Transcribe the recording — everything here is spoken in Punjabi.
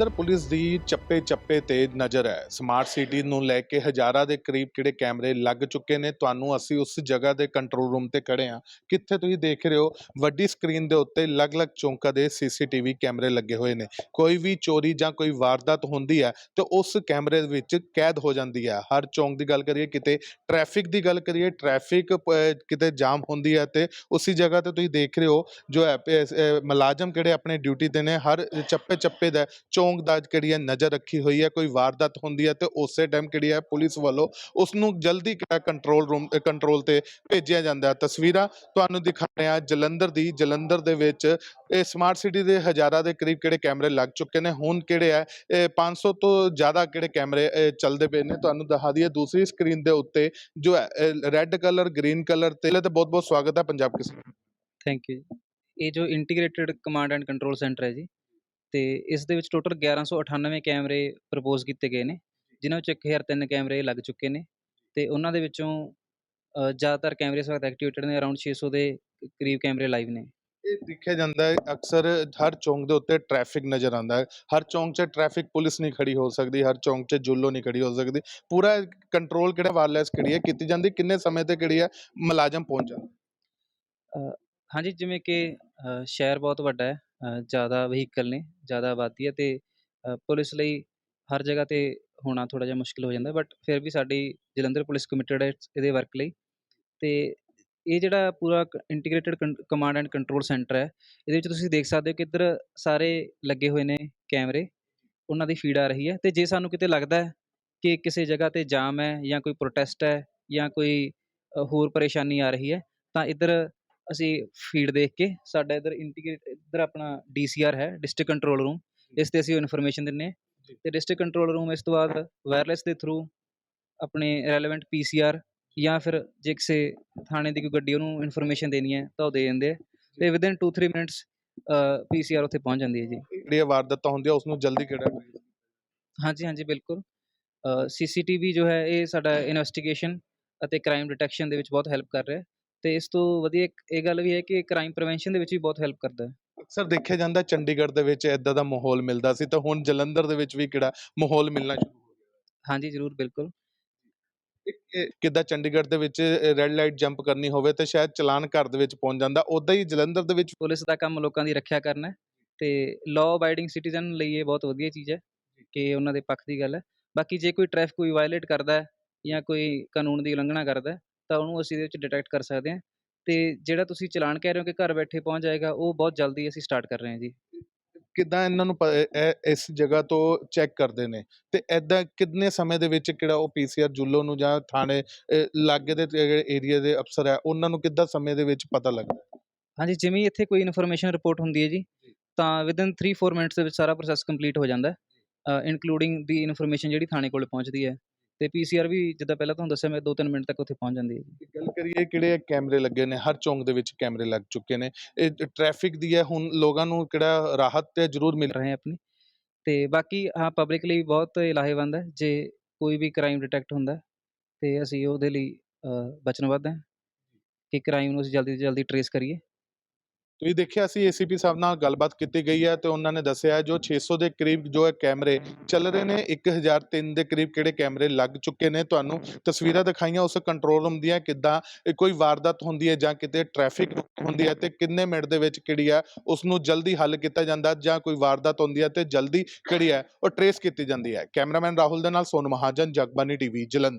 ਜਲੰਧਰ ਪੁਲਿਸ ਦੀ ਚੱਪੇ ਚੱਪੇ ਤੇ ਨਜ਼ਰ ਹੈ। ਸਮਾਰਟ ਸਿਟੀ ਨੂੰ ਲੈ ਕੇ ਹਜ਼ਾਰਾਂ ਦੇ ਕਰੀਬ ਕਿਹੜੇ ਕੈਮਰੇ ਲੱਗ ਚੁੱਕੇ ਨੇ? ਤੁਹਾਨੂੰ ਅਸੀਂ ਉਸ ਜਗ੍ਹਾ ਦੇ ਕੰਟਰੋਲ ਰੂਮ ਤੇ ਖੜੇ ਹਾਂ। ਕਿੱਥੇ ਤੁਸੀਂ ਦੇਖ ਰਹੇ ਹੋ? ਵੱਡੀ ਸਕਰੀਨ ਦੇ ਉੱਤੇ ਅਲੱਗ-ਅਲੱਗ ਚੌਂਕਾਂ ਦੇ ਸੀਸੀਟੀਵੀ ਕੈਮਰੇ ਲੱਗੇ ਹੋਏ ਨੇ। ਕੋਈ ਵੀ ਚੋਰੀ ਜਾਂ ਕੋਈ ਵਾਰਦਾਤ ਹੁੰਦੀ ਹੈ ਤੇ ਉਸ ਕੈਮਰੇ ਵਿੱਚ ਕੈਦ ਹੋ ਜਾਂਦੀ ਹੈ। ਹਰ ਚੌਂਕ ਦੀ ਗੱਲ ਕਰੀਏ, ਕਿਤੇ ਟ੍ਰੈਫਿਕ ਦੀ ਗੱਲ ਕਰੀਏ, ਟ੍ਰੈਫਿਕ ਕਿਤੇ ਜਾਮ ਹੁੰਦੀ ਹੈ ਤੇ ਉਸੇ ਜਗ੍ਹਾ ਤੇ ਤੁਸੀਂ ਦੇਖ ਰਹੇ ਹੋ ਜੋ ਹੈ ਮੁਲਾਜ਼ਮ ਕਿਹੜੇ ਆਪਣੇ ਡਿਊਟੀ ਤੇ ਨੇ, ਹਰ ਚੱਪੇ ਚੱਪੇ ਦਾ ਚੌਂਕ ਦਾ ਕਿਹੜੀ ਹੈ, ਨਜ਼ਰ ਰੱਖੀ ਹੋਈ ਹੈ, ਕੋਈ ਵਾਰਦਾਤ ਹੁੰਦੀ ਹੈ ਤੇ ਉਸੇ ਟਾਈਮ ਕਿਹੜੀ ਹੈ, ਪੁਲਿਸ ਵੱਲੋਂ ਉਸ ਨੂੰ ਜਲਦੀ ਕੰਟਰੋਲ ਰੂਮ ਕੰਟਰੋਲ ਤੇ ਭੇਜਿਆ ਜਾਂਦਾ ਤਸਵੀਰਾਂ ਤੁਹਾਨੂੰ ਦਿਖਾ ਰਹੇ ਜਲੰਧਰ ਦੀ, ਜਲੰਧਰ ਦੇ ਵਿੱਚ, ਇਹ ਸਮਾਰਟ ਸਿਟੀ ਦੇ ਹਜ਼ਾਰਾਂ ਦੇ ਕਰੀਬ ਕਿਹੜੇ ਕੈਮਰੇ ਲੱਗ ਚੁੱਕੇ ਨੇ, ਹੁਣ ਕਿਹੜੇ ਆ 500 ਤੋਂ ਜ਼ਿਆਦਾ ਕਿਹੜੇ ਕੈਮਰੇ ਚੱਲਦੇ ਪਏ ਨੇ, ਤੁਹਾਨੂੰ ਦਿਖਾ ਦਈਏ, ਦੂਸਰੀ ਸਕਰੀਨ ਦੇ ਉੱਤੇ ਜੋ ਹੈ ਰੈੱਡ ਕਲਰ ਗ੍ਰੀਨ ਕਲਰ ਤੇ ਤੇ ਬਹੁਤ ਬਹੁਤ ਸਵਾਗਤ ਹੈ ਪੰਜਾਬ ਕਿਸਾਨ ਥੈਂਕ ਯੂ ਇਹ ਜੋ integrated command and control centre ਹੈ ਜੀ ਤੇ ਇਸ ਦੇ ਵਿੱਚ ਟੋਟਲ 1198 ਕੈਮਰੇ ਪ੍ਰਪੋਜ਼ ਕੀਤੇ ਗਏ ਨੇ ਜਿਨ੍ਹਾਂ ਵਿੱਚ 1003 ਕੈਮਰੇ ਲੱਗ ਚੁੱਕੇ ਨੇ ਤੇ ਉਹਨਾਂ ਦੇ ਵਿੱਚੋਂ ਜ਼ਿਆਦਾਤਰ ਕੈਮਰੇ ਇਸ ਵਕਤ ਐਕਟੀਵੇਟਡ ਨੇ ਅਰਾਊਂਡ 600 ਦੇ ਕਰੀਬ ਕੈਮਰੇ ਲਾਈਵ ਨੇ। ਇਹ ਦੇਖਿਆ ਜਾਂਦਾ ਹੈ ਅਕਸਰ ਹਰ ਚੌਂਕ ਦੇ ਉੱਤੇ ਟ੍ਰੈਫਿਕ ਨਜ਼ਰ ਆਉਂਦਾ ਹੈ। ਹਰ ਚੌਂਕ 'ਚ ਟ੍ਰੈਫਿਕ ਪੁਲਿਸ ਨਹੀਂ ਖੜੀ ਹੋ ਸਕਦੀ ਹਰ ਚੌਂਕ 'ਚ ਜੁੱਲੋ ਨਹੀਂ ਖੜੀ ਹੋ ਸਕਦੀ। ਪੂਰਾ ਕੰਟਰੋਲ ਕਿਹੜਾ ਵਾਇਰਲੈਸ ਕਿਹੜੀ ਹੈ? ਕੀਤੀ ਜਾਂਦੀ ਕਿੰਨੇ ਸਮੇਂ ਤੇ ਕਿਹੜੀ ਹੈ? ਮੁਲਾਜ਼ਮ ਪਹੁੰਚ ਜਾਂਦਾ ਹਾਂਜੀ ਜਿਵੇਂ ਕਿ ਸ਼ਹਿਰ ਬਹੁਤ ਵੱਡਾ ਹੈ ਜ਼ਿਆਦਾ ਵਹੀਕਲ ਨੇ, ਜ਼ਿਆਦਾ ਆਬਾਦੀ ਹੈ ਅਤੇ ਪੁਲਿਸ ਲਈ ਹਰ ਜਗ੍ਹਾ ਤੇ ਹੋਣਾ ਥੋੜ੍ਹਾ ਜਿਹਾ ਮੁਸ਼ਕਿਲ ਹੋ ਜਾਂਦਾ ਬਟ ਫਿਰ ਵੀ ਸਾਡੀ ਜਲੰਧਰ ਪੁਲਿਸ ਕਮਿਟਡ ਹੈ ਇਹਦੇ ਵਰਕ ਲਈ ਅਤੇ ਇਹ ਜਿਹੜਾ ਪੂਰਾ integrated command and control centre ਹੈ, ਇਹਦੇ ਵਿੱਚ ਤੁਸੀਂ ਦੇਖ ਸਕਦੇ ਹੋ ਕਿ ਇੱਧਰ ਸਾਰੇ ਲੱਗੇ ਹੋਏ ਨੇ ਕੈਮਰੇ, ਉਹਨਾਂ ਦੀ ਫੀਡ ਆ ਰਹੀ ਹੈ ਅਤੇ ਜੇ ਸਾਨੂੰ ਕਿਤੇ ਲੱਗਦਾ ਹੈ ਕਿ ਕਿਸੇ ਜਗ੍ਹਾ ਤੇ ਜਾਮ ਹੈ ਜਾਂ ਕੋਈ ਪ੍ਰੋਟੈਸਟ ਹੈ ਜਾਂ ਕੋਈ ਹੋਰ ਪਰੇਸ਼ਾਨੀ ਆ ਰਹੀ ਹੈ ਤਾਂ ਇੱਧਰ ਅਸੀਂ ਫੀਡ ਦੇਖ ਕੇ ਸਾਡਾ ਇੱਧਰ ਇੰਟੀਗ੍ਰੇਟ ਇੱਧਰ ਆਪਣਾ ਡੀਸੀਆਰ ਹੈ ਡਿਸਟ੍ਰਿਕਟ ਕੰਟਰੋਲ ਰੂਮ ਇਸ ਤੇ ਅਸੀਂ ਇਨਫੋਰਮੇਸ਼ਨ ਦਿੰਨੇ ਜੀ। ਤੇ ਡਿਸਟ੍ਰਿਕਟ ਕੰਟਰੋਲ ਰੂਮ ਇਸ ਤੋਂ ਬਾਅਦ ਵਾਇਰਲੈਸ ਦੇ ਥਰੂ ਆਪਣੇ ਰੈਲੇਵੈਂਟ ਪੀਸੀਆਰ ਜਾਂ ਫਿਰ ਜੇ ਕਿਸੇ ਥਾਣੇ ਦੀ ਕੋਈ ਗੱਡੀ ਉਹਨੂੰ ਇਨਫੋਰਮੇਸ਼ਨ ਦੇਣੀ ਹੈ ਤਾਂ ਉਹ ਦੇ ਦਿੰਦੇ ਆ। ਤੇ ਵਿਦਿਨ 2-3 ਮਿੰਟਸ ਪੀਸੀਆਰ ਉੱਥੇ ਪਹੁੰਚ ਜਾਂਦੀ ਹੈ ਜੀ। ਜਿਹੜੀ ਵਾਰਦਾਤਾਂ ਹੁੰਦੀਆਂ ਉਸ ਨੂੰ ਜਲਦੀ ਕਿਹੜਾ ਹਾਂਜੀ ਹਾਂਜੀ ਬਿਲਕੁਲ। ਸੀਸੀਟੀਵੀ ਜੋ ਹੈ ਇਹ ਸਾਡਾ ਇਨਵੈਸਟੀਗੇਸ਼ਨ ਅਤੇ ਕ੍ਰਾਈਮ ਡਿਟੈਕਸ਼ਨ ਦੇ ਵਿੱਚ ਬਹੁਤ ਹੈਲਪ ਕਰ ਰਿਹਾ। ਹੈ ਤੇ ਇਸ ਤੋਂ ਵਧੀਆ ਇੱਕ ਇਹ ਗੱਲ ਵੀ ਹੈ ਕਿ ਕ੍ਰਾਈਮ ਪ੍ਰੀਵੈਂਸ਼ਨ ਦੇ ਵਿੱਚ ਵੀ ਬਹੁਤ ਹੈਲਪ ਕਰਦਾ ਹੈ। ਅਕਸਰ ਦੇਖਿਆ ਜਾਂਦਾ ਚੰਡੀਗੜ੍ਹ ਦੇ ਵਿੱਚ ਇਦਾਂ ਦਾ ਮਾਹੌਲ ਮਿਲਦਾ ਸੀ ਤਾਂ ਹੁਣ ਜਲੰਧਰ ਦੇ ਵਿੱਚ ਵੀ ਕਿਹੜਾ ਮਾਹੌਲ ਮਿਲਣਾ ਸ਼ੁਰੂ ਹੋ ਗਿਆ ਹਾਂਜੀ ਜ਼ਰੂਰ ਬਿਲਕੁਲ। ਕਿੱਦਾਂ ਚੰਡੀਗੜ੍ਹ ਦੇ ਵਿੱਚ ਰੈੱਡ ਲਾਈਟ ਜੰਪ ਕਰਨੀ ਹੋਵੇ ਤੇ ਸ਼ਾਇਦ ਚਲਾਨ ਘਰ ਦੇ ਵਿੱਚ ਪਹੁੰਚ ਜਾਂਦਾ ਉਦਾਂ ਹੀ ਜਲੰਧਰ ਦੇ ਵਿੱਚ ਪੁਲਿਸ ਦਾ ਕੰਮ ਲੋਕਾਂ ਦੀ ਰੱਖਿਆ ਕਰਨਾ ਹੈ ਤੇ ਲਾਅ ਅਬਾਈਡਿੰਗ ਸਿਟੀਜ਼ਨ ਲਈ ਇਹ ਬਹੁਤ ਵਧੀਆ ਚੀਜ਼ ਹੈ ਕਿ ਉਹਨਾਂ ਦੇ ਪੱਖ ਦੀ ਗੱਲ ਹੈ। ਬਾਕੀ ਜੇ ਕੋਈ ਟ੍ਰੈਫਿਕ ਕੋਈ ਵਾਇਲੇਟ ਕਰਦਾ ਹੈ ਜਾਂ ਕੋਈ ਕਾਨੂੰਨ ਦੀ ਉਲੰਘਣਾ ਕਰਦਾ ਹੈ ਤਾਂ ਉਹਨੂੰ ਅਸੀਂ ਇਹਦੇ ਵਿੱਚ ਡਿਟੈਕਟ ਕਰ ਸਕਦੇ ਹਾਂ। ਤੇ ਜਿਹੜਾ ਤੁਸੀਂ ਚਲਾਨ ਕਹਿ ਰਹੇ ਹੋ ਕਿ ਘਰ ਬੈਠੇ ਪਹੁੰਚ ਜਾਏਗਾ ਉਹ ਬਹੁਤ ਜਲਦੀ ਅਸੀਂ ਸਟਾਰਟ ਕਰ ਰਹੇ ਹਾਂ ਜੀ। ਕਿੱਦਾਂ ਇਹਨਾਂ ਨੂੰ ਪ- ਇਹ- ਇਸ ਜਗ੍ਹਾ ਤੋਂ ਚੈੱਕ ਕਰਦੇ ਨੇ? ਤੇ ਐਦਾਂ ਕਿੰਨੇ ਸਮੇਂ ਦੇ ਵਿੱਚ ਕਿਹੜਾ ਉਹ ਪੀਸੀਆਰ ਜੁੱਲੋ ਨੂੰ ਜਾਂ ਥਾਣੇ ਅਹ, ਲਾਗੇ ਦੇ ਜਿਹੜੇ ਏਰੀਆ ਦੇ ਅਫਸਰ ਹੈ ਉਹਨਾਂ ਨੂੰ ਕਿੱਦਾਂ ਸਮੇਂ ਦੇ ਵਿੱਚ ਪਤਾ ਲੱਗਦਾ? ਹਾਂਜੀ ਜਿਵੇਂ ਹੀ ਇੱਥੇ ਕੋਈ ਇਨਫੋਰਮੇਸ਼ਨ ਰਿਪੋਰਟ ਹੁੰਦੀ ਹੈ ਜੀ ਤਾਂ ਵਿਦਿਨ 3-4 ਮਿੰਟਸ ਦੇ ਵਿੱਚ ਸਾਰਾ ਪ੍ਰੋਸੈਸ ਕੰਪਲੀਟ ਹੋ ਜਾਂਦਾ ਹੈ। ਇਨਕਲੂਡਿੰਗ ਦੀ ਇਨਫੋਰਮੇਸ਼ਨ ਜਿਹੜੀ ਥਾਣੇ ਕੋਲ ਪਹੁੰਚਦੀ ਹੈ। ਤੇ ਪੀਸੀਆਰ ਵੀ ਜਿੱਦਾਂ ਪਹਿਲਾਂ ਤੁਹਾਨੂੰ ਦੱਸਿਆ ਮੈਂ 2-3 ਮਿੰਟ ਤੱਕ ਉੱਥੇ ਪਹੁੰਚ ਜਾਂਦੀ ਹੈ ਜੀ। ਗੱਲ ਕਰੀਏ ਕਿਹੜੇ ਕੈਮਰੇ ਲੱਗੇ ਨੇ ਹਰ ਚੌਂਕ ਦੇ ਵਿੱਚ ਕੈਮਰੇ ਲੱਗ ਚੁੱਕੇ ਨੇ। ਇਹ ਟ੍ਰੈਫਿਕ ਦੀ ਹੈ ਹੁਣ ਲੋਕਾਂ ਨੂੰ ਕਿਹੜਾ ਰਾਹਤ ਤੇ ਜ਼ਰੂਰ ਮਿਲ ਰਹੇ ਆਪਣੀ। ਤੇ ਬਾਕੀ ਹਾਂ ਪਬਲਿਕ ਲਈ ਬਹੁਤ ਲਾਹੇਵੰਦ ਹੈ ਜੇ ਕੋਈ ਵੀ ਕ੍ਰਾਈਮ ਡਿਟੈਕਟ ਹੁੰਦਾ ਤੇ ਅਸੀਂ ਉਹਦੇ ਲਈ ਅ, ਵਚਨਬੱਧ ਹਾਂ ਕਿ ਕ੍ਰਾਈਮ ਨੂੰ ਅਸੀਂ ਜਲਦੀ ਤੋਂ ਜਲਦੀ ਟਰੇਸ ਕਰੀਏ। ਤੁਸੀਂ ਦੇਖਿਆ ਸੀ ਏਸੀਪੀ ਸਾਹਿਬ ਨਾਲ ਗੱਲਬਾਤ ਕੀਤੀ ਗਈ ਹੈ ਤੇ ਉਹਨਾਂ ਨੇ ਦੱਸਿਆ ਹੈ ਜੋ 600 ਦੇ ਕਰੀਬ ਜੋ ਹੈ ਕੈਮਰੇ ਚੱਲ ਰਹੇ ਨੇ 1003 ਦੇ ਕਰੀਬ ਕਿਹੜੇ ਕੈਮਰੇ ਲੱਗ ਚੁੱਕੇ ਨੇ। ਤੁਹਾਨੂੰ ਤਸਵੀਰਾਂ ਦਿਖਾਈਆਂ ਉਸ ਕੰਟਰੋਲ ਰੂਮ ਦੀਆਂ ਕਿੱਦਾਂ ਕੋਈ ਵਾਰਦਾਤ ਹੁੰਦੀ ਹੈ ਜਾਂ ਕਿਤੇ ਟ੍ਰੈਫਿਕ ਹੁੰਦੀ ਹੈ ਤੇ ਕਿੰਨੇ ਮਿੰਟ ਦੇ ਵਿੱਚ ਕਿਹੜੀ ਹੈ ਉਸ ਨੂੰ ਜਲਦੀ ਹੱਲ ਕੀਤਾ ਜਾਂਦਾ ਜਾਂ ਕੋਈ ਵਾਰਦਾਤ ਹੁੰਦੀ ਹੈ ਤੇ ਜਲਦੀ ਕਿਹੜੀ ਹੈ, ਉਹ ਟਰੇਸ ਕੀਤੀ ਜਾਂਦੀ ਹੈ। ਕੈਮਰਾਮੈਨ ਰਾਹੁਲ ਦੇ ਨਾਲ ਸੋਨ ਮਹਾਜਨ ਜਗਬਾਨੀ ਟੀਵੀ, ਜਲੰਧਰ।